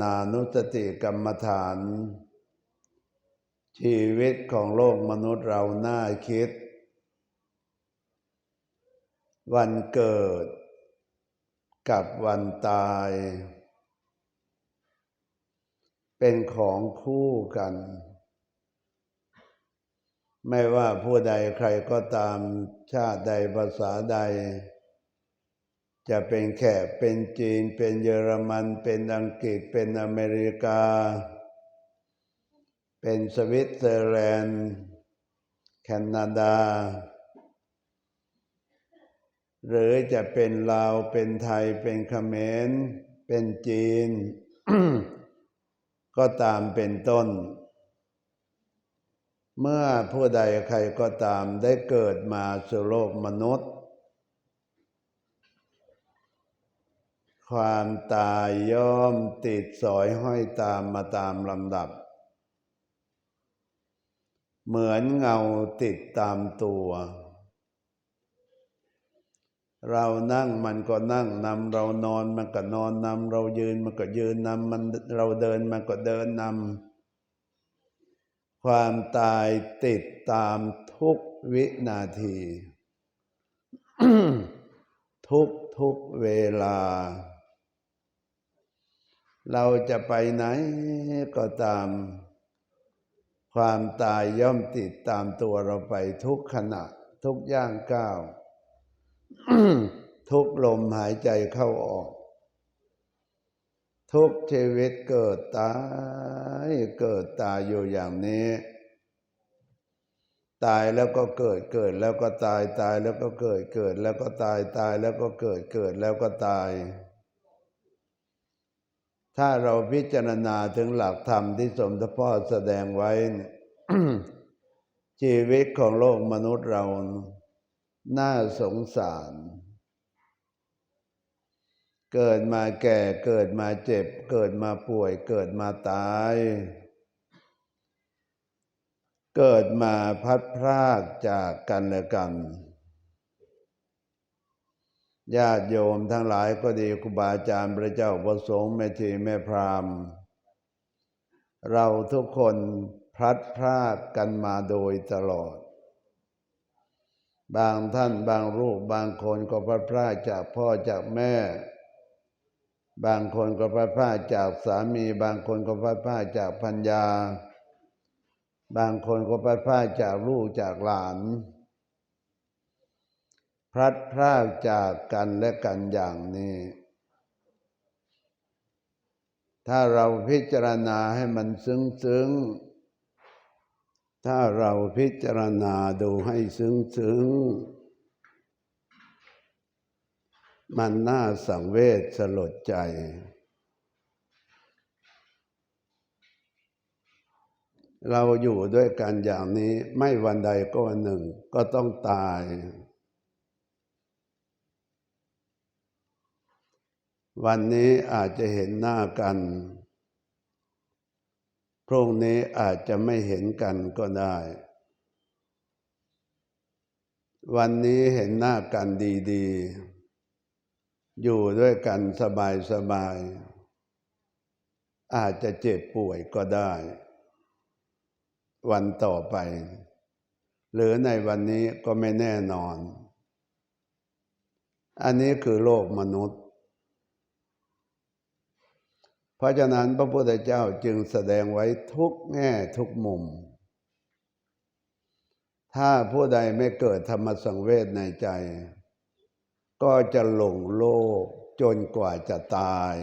นานุสติกรรมฐาน ชีวิตของโลกมนุษย์เราน่าคิด วันเกิดกับวันตาย เป็นของคู่กัน ไม่ว่าผู้ใดใครก็ตามชาติใดภาษาใด จะเป็นแขกเป็นจีน เป็นเยอรมัน เป็นอังกฤษ เป็นอเมริกา เป็นสวิตเซอร์แลนด์ แคนาดา หรือจะเป็นลาว เป็นไทย เป็นเขมร เป็นจีน ก็ตามเป็นต้น เมื่อผู้ใดใครก็ตามได้เกิดมาสู่โลกมนุษย์ ความตายย่อมติดสอยห้อยตามมาตามลำดับ เหมือนเงาติดตามตัว เรานั่งมันก็นั่งนำเรานอนมันก็นอนนำเรายืนมันก็ยืนนำมันเราเดินมันก็เดินนำความตายติดตามทุกวินาที ทุกทุกเวลา เราจะไปไหนก็ตาม ความตายย่อมติดตามตัวเราไปทุกขณะ ทุกย่างก้าว ทุกลมหายใจเข้าออก ทุกชีวิตเกิดตายเกิดตายอยู่อย่างนี้ ตายแล้วก็เกิดเกิดแล้วก็ตายตายแล้วก็เกิดเกิดแล้วก็ตายตายแล้วก็เกิดเกิดแล้วก็ตาย ถ้าเราพิจารณาถึงหลักธรรมที่สมเด็จพ่อแสดงไว้ ชีวิตของโลกมนุษย์เรา น่าสงสาร เกิดมาแก่เกิดมาเจ็บ เกิดมาป่วย เกิดมาตาย เกิดมาพัดพรากจากกันและกัน ญาติโยมทั้งหลายก็ดีครูบาอาจารย์พระเจ้าประสงค์แม่ชีแม่พรามเราทุกคนพลัดพรากกันมาโดยตลอด บางท่านบางรูปบางคนก็พลัดพรากจากพ่อจากแม่ บางคนก็พลัดพรากจากสามี บางคนก็พลัดพรากจากพัญญา บางคนก็พลัดพรากจากลูกจากหลาน พลัดพรากจากกันและกันอย่างนี้ ถ้าเราพิจารณาให้มันซึ้งซึ้งถ้าเราพิจารณาดูให้ซึ้งซึ้งมันน่าสังเวชสลดใจ เราอยู่ด้วยกันอย่างนี้ไม่วันใดก็วันหนึ่งก็ต้องตาย วันนี้อาจจะเห็นหน้ากัน พรุ่งนี้อาจจะไม่เห็นกันก็ได้ วันนี้เห็นหน้ากันดีๆ อยู่ด้วยกันสบายๆ อาจจะเจ็บป่วยก็ได้ วันต่อไป หรือในวันนี้ก็ไม่แน่นอน อันนี้คือโลกมนุษย์ เพราะฉะนั้นพระพุทธเจ้าจึงแสดงไว้ทุกแง่ทุกมุม ถ้าผู้ใดไม่เกิดธรรมสังเวชในใจ ก็จะหลงโลกจนกว่าจะตาย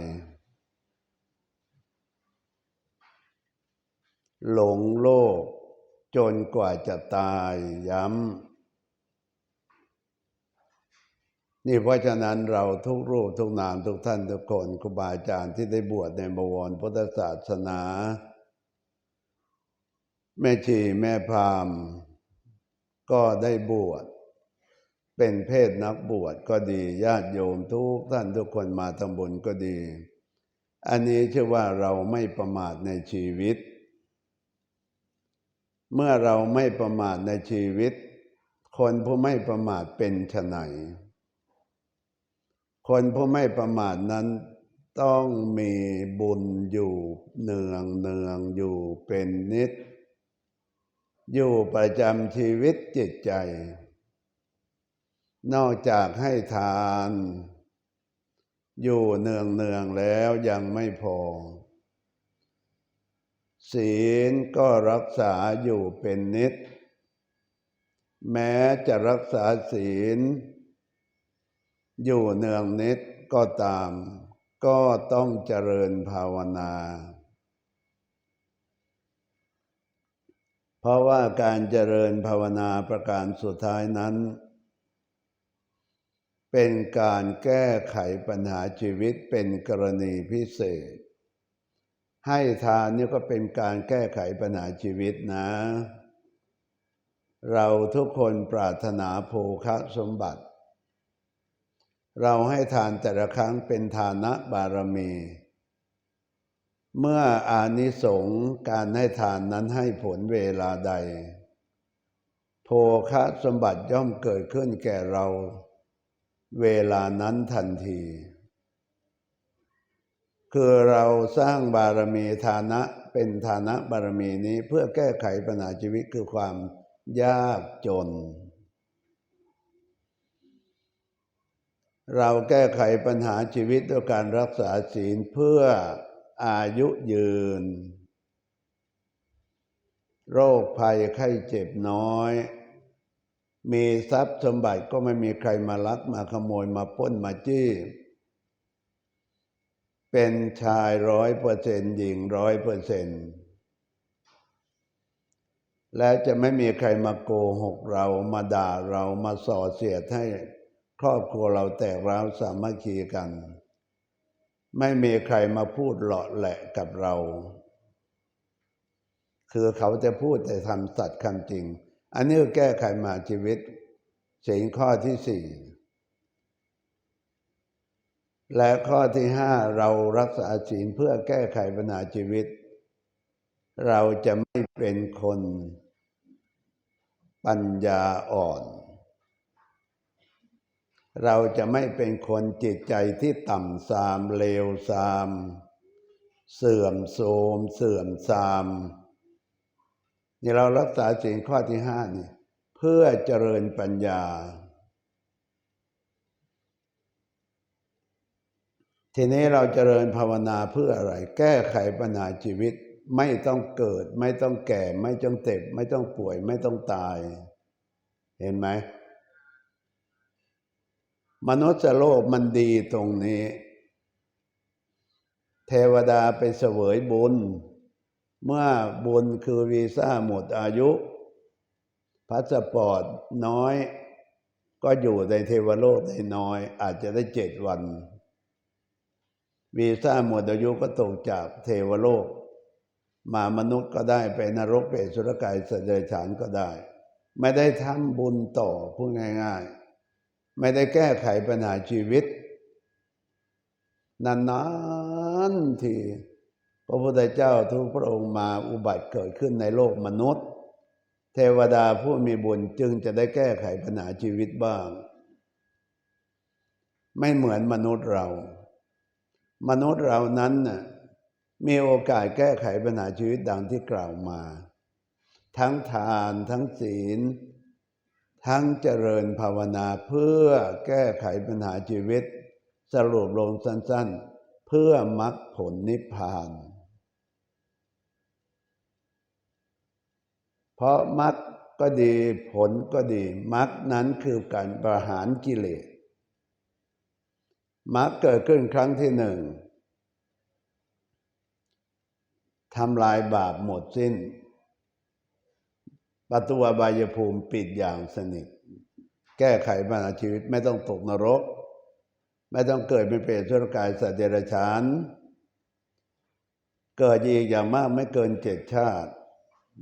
หลงโลกจนกว่าจะตายย้ำ นี่เพราะฉะนั้นเราทุกรูปทุกนามทุกท่านทุกคนครูบาอาจารย์ที่ได้บวชในบวรพุทธศาสนา แม่ชีแม่พามก็ได้บวชเป็นเพศนักบวชก็ดีญาติโยมทุกท่านทุกคนมาทำบุญก็ดี อันนี้ชื่อว่าเราไม่ประมาทในชีวิต เมื่อเราไม่ประมาทในชีวิต คนผู้ไม่ประมาทเป็นไฉน คนผู้ไม่ประมาทนั้นต้องมีบุญอยู่เนืองเนืองอยู่เป็นนิด อยู่ประจำชีวิตจิตใจ นอกจากให้ทาน อยู่เนืองเนืองแล้วยังไม่พอ ศีลก็รักษาอยู่เป็นนิด แม้จะรักษาศีล อยู่เนืองนิดก็ตาม ก็ต้องเจริญภาวนา เพราะว่าการเจริญภาวนาประการสุดท้ายนั้น เป็นการแก้ไขปัญหาชีวิตเป็นกรณีพิเศษ ให้ทานนี่ก็เป็นการแก้ไขปัญหาชีวิตนะ เราทุกคนปรารถนาโภคสมบัติ เราให้ทานแต่ละครั้งเป็นทานะบารมี เมื่ออานิสงส์การให้ทานนั้นให้ผลเวลาใด โภคะสมบัติย่อมเกิดขึ้นแก่เรา เวลานั้นทันที คือเราสร้างบารมีฐานะเป็นฐานะบารมีนี้เพื่อแก้ไขปัญหาชีวิตคือความยากจน เราแก้ไขปัญหาชีวิตด้วยการรักษาศีลเพื่ออายุยืน โรคภัยไข้เจ็บน้อย มีทรัพย์สมบัติก็ไม่มีใครมาลักมาขโมยมาป้นมาจี้ เป็นชายร้อยเปอร์เซนหญิงร้อยเปอร์เซนและจะไม่มีใครมาโกหกเรามาด่าเรามาส่อเสียดให้ ครอบครัวเราแตกร้าวสามัคคีกัน ไม่มีใครมาพูดหลาะแหละกับเรา คือเขาจะพูดแต่ทำสัตย์คำจริง อันนี้แก้ไขมาชีวิตสิ่งข้อที่สี่และข้อที่ห้าเรารักษาศีลเพื่อแก้ไขปัญหาชีวิต เราจะไม่เป็นคนปัญญาอ่อน เราจะไม่เป็นคนจิตใจที่ต่ำทรามเลวทราม เสื่อมโทรมเสื่อมทรามนี่เรารักษาสิ่งข้อที่ห้านี่เพื่อเจริญปัญญา ทีนี้เราเจริญภาวนาเพื่ออะไร แก้ไขปัญหาชีวิตไม่ต้องเกิด ไม่ต้องแก่ ไม่ต้องเจ็บไม่ต้องป่วย ไม่ต้องตาย เห็นไหม มนุษย์โลกมันดีตรงนี้ เทวดาไปเสวยบุญ เมื่อบุญคือวีซ่าหมดอายุพาสปอร์ตน้อย ก็อยู่ในเทวโลกได้น้อย อาจจะได้เจ็ดวัน วีซ่าหมดอายุก็ตกจากเทวโลก มามนุษย์ก็ได้ไปนรกเปรตสุรกายสัตว์เดรัจฉานก็ได้ ไม่ได้ทำบุญต่อพูดง่าย ๆ ไม่ได้แก้ไขปัญหาชีวิต นานๆที่พระพุทธเจ้าทุกพระองค์มาอุบัติเกิดขึ้นในโลกมนุษย์ เทวดาผู้มีบุญจึงจะได้แก้ไขปัญหาชีวิตบ้าง ไม่เหมือนมนุษย์เรา มนุษย์เรานั้นน่ะมีโอกาสแก้ไขปัญหาชีวิตดังที่กล่าวมา ทั้งทานทั้งศีล ทั้งเจริญภาวนาเพื่อแก้ไขปัญหาชีวิต สรุปลงสั้นๆ เพื่อมรรคผลนิพพาน เพราะมรรคก็ดีผลก็ดีมรรคนั้นคือการประหารกิเลสมรรคเกิดขึ้นครั้งที่หนึ่งทำลายบาปหมดสิ้น ประตูอบายภูมิปิดอย่างสนิท แก้ไขปัญหาชีวิตไม่ต้องตกนรก ไม่ต้องเกิดเป็นเปรตสุรกายสัตว์เดรัจฉาน เกิดอีกอย่างมากไม่เกินเจ็ดชาติ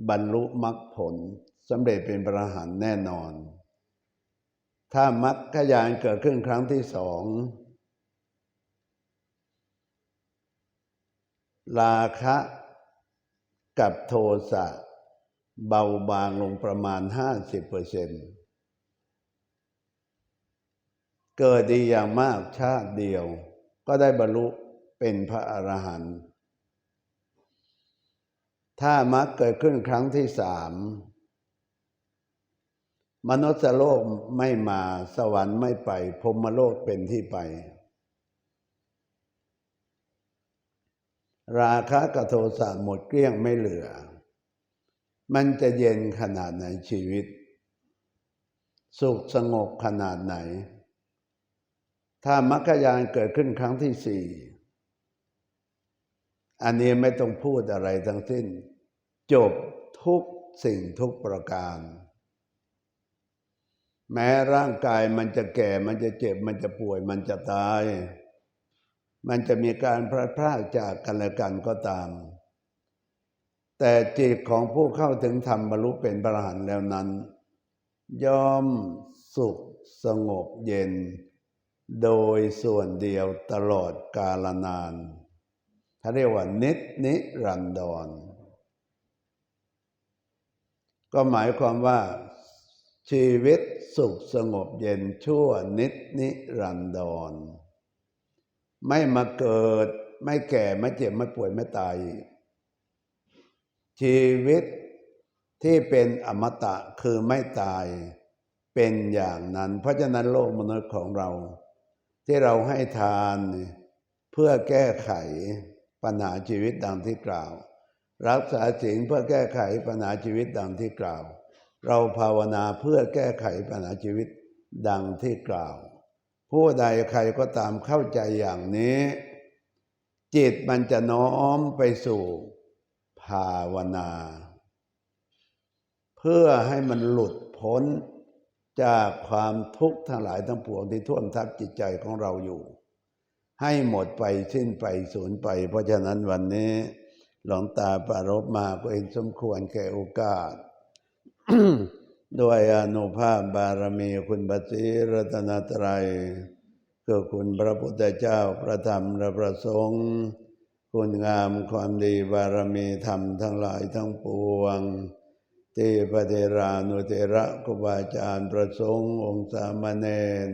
บรรลุมรรคผลสำเร็จเป็นพระหันแน่นอน ถ้ามรรคยานเกิดขึ้นครั้งที่สองราคะกับโทสะ เบาบางลงประมาณห้าสิบเปอร์เซ็นต์เกิดดีอย่างมากชาติเดียว ก็ได้บรรลุเป็นพระอรหันต์ถ้ามรรคเกิดขึ้นครั้งที่สามมนุษย์โลกไม่มาสวรรค์ไม่ไปพรมโลกเป็นที่ไป ราคะกับโทสะหมดเกลี้ยงไม่เหลือ มันจะเย็นขนาดไหนชีวิต สุขสงบขนาดไหน ถ้ามรรคยานเกิดขึ้นครั้งที่สี่อันนี้ไม่ต้องพูดอะไรทั้งสิ้น จบทุกสิ่งทุกประการ แม้ร่างกายมันจะแก่มันจะเจ็บมันจะป่วยมันจะตาย มันจะมีการพลาดพลาดจากกันและกันก็ตาม แต่จิตของผู้เข้าถึงธรรมบรรลุเป็นพระอรหันต์แล้วนั้นย่อมสุขสงบเย็น โดยส่วนเดียวตลอดกาลนานเขาเรียกว่านิจนิรันดร ก็หมายความว่าชีวิตสุขสงบเย็นชั่วนิจนิรันดร ไม่มาเกิดไม่แก่ไม่เจ็บไม่ป่วยไม่ตาย ชีวิตที่เป็นอมตะคือไม่ตายเป็นอย่างนั้น เพราะฉะนั้นโลกมนุษย์ของเรา ที่เราให้ทานเพื่อแก้ไขปัญหาชีวิตดังที่กล่าว รักษาสิ่งเพื่อแก้ไขปัญหาชีวิตดังที่กล่าว เราภาวนาเพื่อแก้ไขปัญหาชีวิตดังที่กล่าว ผู้ใดใครก็ตามเข้าใจอย่างนี้ จิตมันจะน้อมไปสู่ ภาวนา เพื่อให้มันหลุดพ้นจากความทุกข์ทั้งหลายทั้งปวงที่ท่วมทับจิตใจของเราอยู่ ให้หมดไปสิ้นไปสูญไป เพราะฉะนั้นวันนี้ หลวงตาปรารบมาก็เห็นสมควรแก่โอกาสด้วยอนุภาพบารมีคุณบัติรัตนตรัยคือคุณพระพุทธเจ้าพระธรรมและพระสงฆ์ คุณงามความดีบารมีธรรมทั้งหลายทั้งปวงที่พระเทรานุเทระครูบาอาจารย์ประสงค์องค์สามเณร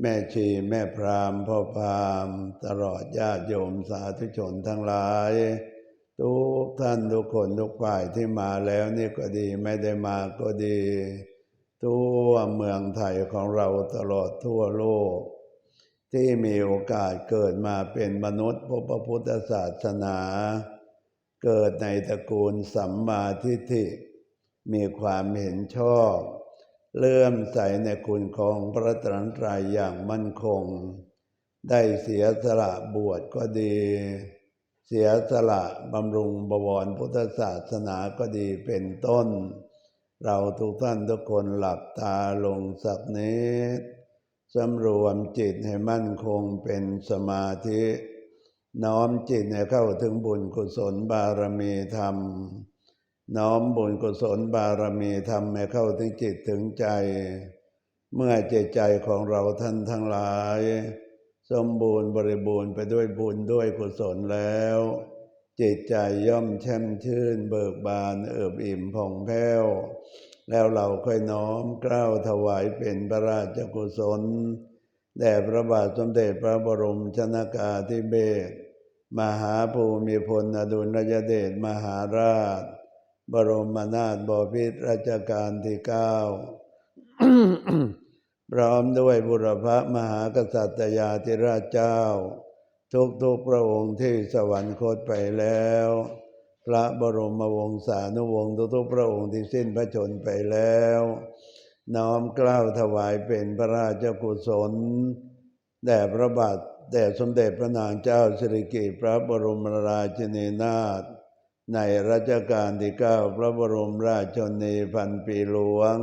แม่ชีแม่พรามพ่อพรามตลอดญาติโยมสาธุชนทั้งหลาย ทุกท่านทุกคนทุกฝ่ายที่มาแล้วนี่ก็ดีไม่ได้มาก็ดี ทั่วเมืองไทยของเราตลอดทั่วโลก ที่มีโอกาสเกิดมาเป็นมนุษย์พระพุทธศาสนา เกิดในตระกูลสัมมาทิฏฐิ มีความเห็นชอบ เลื่อมใสในคุณของพระตรันตรัยอย่างมั่นคง ได้เสียสละบวชก็ดี เสียสละบำรุงบวรพุทธศาสนาก็ดีเป็นต้น เราทุกท่านทุกคนหลับตาลงสักนิด สำรวมจิตให้มั่นคงเป็นสมาธิ น้อมจิตให้เข้าถึงบุญกุศลบารมีธรรม น้อมบุญกุศลบารมีธรรมให้เข้าถึงจิตถึงใจ เมื่อใจใจของเราท่านทั้งหลาย สมบูรณ์บริบูรณ์ไปด้วยบุญด้วยกุศลแล้ว จิตใจย่อมแช่มชื่นเบิกบานเอิบอิ่มผ่องแผ้ว แล้วเราค่อยน้อมกล้าวถวายเป็นพระราชกุศลแด่พระบาทสมเด็จพระบรมชนากาธิเบศรมหาภูมิพลอดุลยเดชมหาราช บรมนาถบพิตรรัชกาลที่เก้าพร้อมด้วยบุรพมหากษัตริยาธิราชเจ้าทุกทุกๆพระองค์ที่สวรรคตไปแล้ว พระบรมวงศานุวงศ์ทุกๆพระองค์ที่สิ้นพระชนไปแล้วน้อมกล้าวถวายเป็นพระราชกุศลแด่พระบาทแด่สมเด็จพระนางเจ้าสิริกิติ์พระบรมราชินีนาถในรัชกาลที่เก้าพระบรมราชชนนีพันปีหลวง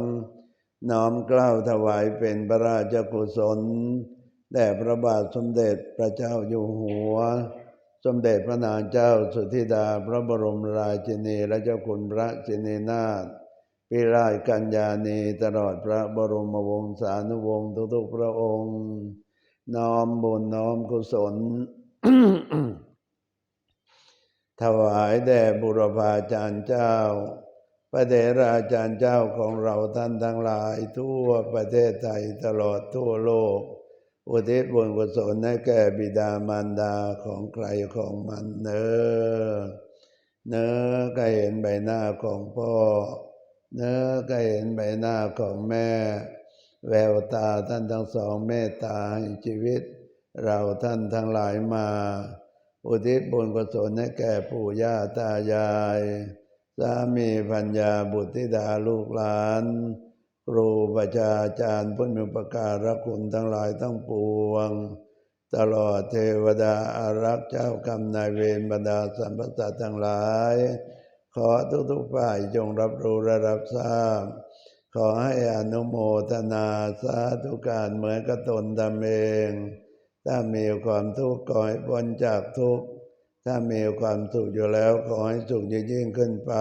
น้อมกล้าวถวายเป็นพระราชกุศลแด่พระบาทสมเด็จพระเจ้าอยู่หัว สมเด็จพระนางเจ้าสุธิดาพระบรมราชินีและเจ้าคุณพระชินีนาถปิราชกัญญาณีตลอดพระบรมวงศานุวงศ์ทุกๆพระองค์ น้อมบุญน้อมกุศล ถวายแด่บุรพาจารย์เจ้า พระเดราจารย์เจ้าของเราท่านทั้งหลายทั่วประเทศไทยตลอดทั่วโลก อุทิศบุญกุศลให้แก่บิดามารดาของใครของมันเนอเนอก็เห็นใบหน้าของพ่อ เนอก็เห็นใบหน้าของแม่ แววตาท่านทั้งสองเมตตาให้ชีวิต เราท่านทั้งหลายมา อุทิศบุญกุศลให้แก่ปู่ย่าตายาย สามีพัญญาบุตรธิดาลูกหลาน ครูประชาจารย์ผู้มีอุปการคุณทั้งหลายทั้งปวง ตลอดเทวดาอารักษ์เจ้ากรรมนายเวรบรรดาสัมปสัตทั้งหลาย ขอทุกๆฝ่ายจงรับรู้และรับทราบ ขอให้อนุโมทนาสาธุการเหมือนกับตนทำเอง ถ้ามีความทุกข์ขอให้พ้นจากทุกข์ถ้ามีความสุขอยู่แล้วขอให้สุขยิ่งขึ้นไป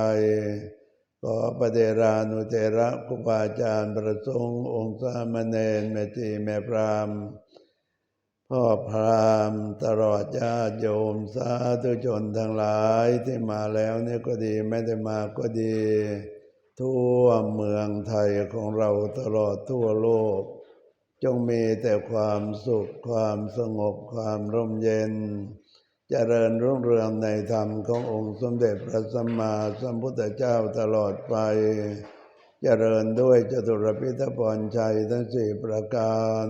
ขอประเดรานุเทระครูบาอาจารย์ประสงค์องค์สามเณรแม่จีแม่พรามพ่อพรามตลอดญาติโยมสาธุชนทั้งหลายที่มาแล้วนี่ก็ดีไม่ได้มาก็ดี ทั่วเมืองไทยของเราตลอดทั่วโลก จงมีแต่ความสุขความสงบความร่มเย็น เจริญรุ่งเรืองในธรรมขององค์สมเด็จพระสัมมาสัมพุทธเจ้าตลอดไป เจริญด้วยจตุรพิธพรชัยทั้งสี่ประการ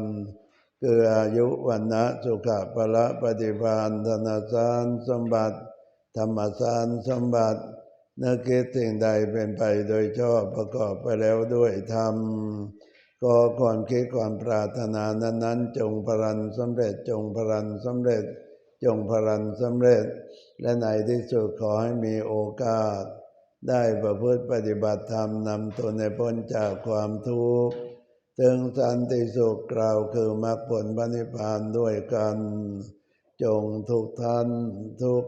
คืออายุวันนะสุขะพละปฏิภาณธนาสารสมบัติ ธรรมสารสมบัตินึกคิดสิ่งใดเป็นไปโดยชอบประกอบไปแล้วด้วยธรรมก็ความคิดความปรารถนานั้นๆ จงพลันสำเร็จจงพลันสำเร็จ จงพลันสำเร็จ และในที่สุดขอให้มีโอกาส ได้ประพฤติปฏิบัติธรรมนำตนในพ้นจากความทุกข์ถึงสันติสุขกล่าวคือมรรคผลพระนิพพานด้วยกัน จงทุกท่านทุก